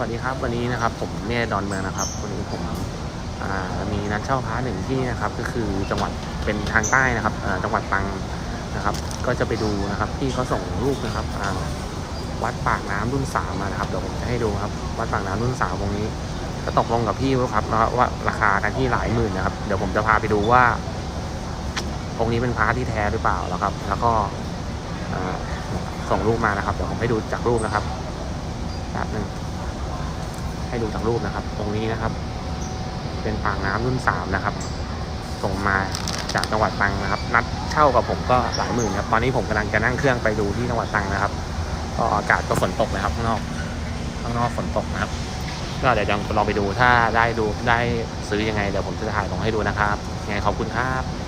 วัสดีครับวันนี้นะครับผมเนี่ยดอนเมืองนะครับวันนี้ผมมีนัดเช่าพระหนึ่งที่นะครับก็คือจังหวัดเป็นทางใต้นะครับจังหวัดตังนะครับ ก็จะไปดูนะครับที่เขาส่งรูปนะครับวัดปากน้ำรุ่นสามมานะครับเดี๋ยวผมจะให้ดูครับวัดปากน้ำรุ่นสามวงนี้จะตกลงกับพี่ครับแล้วว่าราคากันที่หลายหมื่นนะครับ เดี๋ยวผมจะพาไปดูว่าองค์นี้เป็นพระที่แท้หรือเปล่าแล้วครับ แล้วก็ส่งรูปมานะครับเดี๋ยวผมให้ดูจากรูปนะครับแป๊บหนึ่ง ให้ดูจากรูปนะครับ ตรงนี้นะครับ เป็นปากน้ำรุ่นสามนะครับ ส่งมาจากจังหวัดตรังนะครับ นัดเช่ากับผมก็หลายหมื่นครับ ตอนนี้ผมกำลังจะนั่งเครื่องไปดูที่จังหวัดตรังนะครับ ก็อากาศก็ฝนตกนะครับข้างนอก ข้างนอกฝนตกนะครับ ก็เดี๋ยวลองไปดูถ้าได้ดูได้ซื้อยังไงเดี๋ยวผมจะถ่ายลงให้ดูนะครับยังไงขอบคุณครับ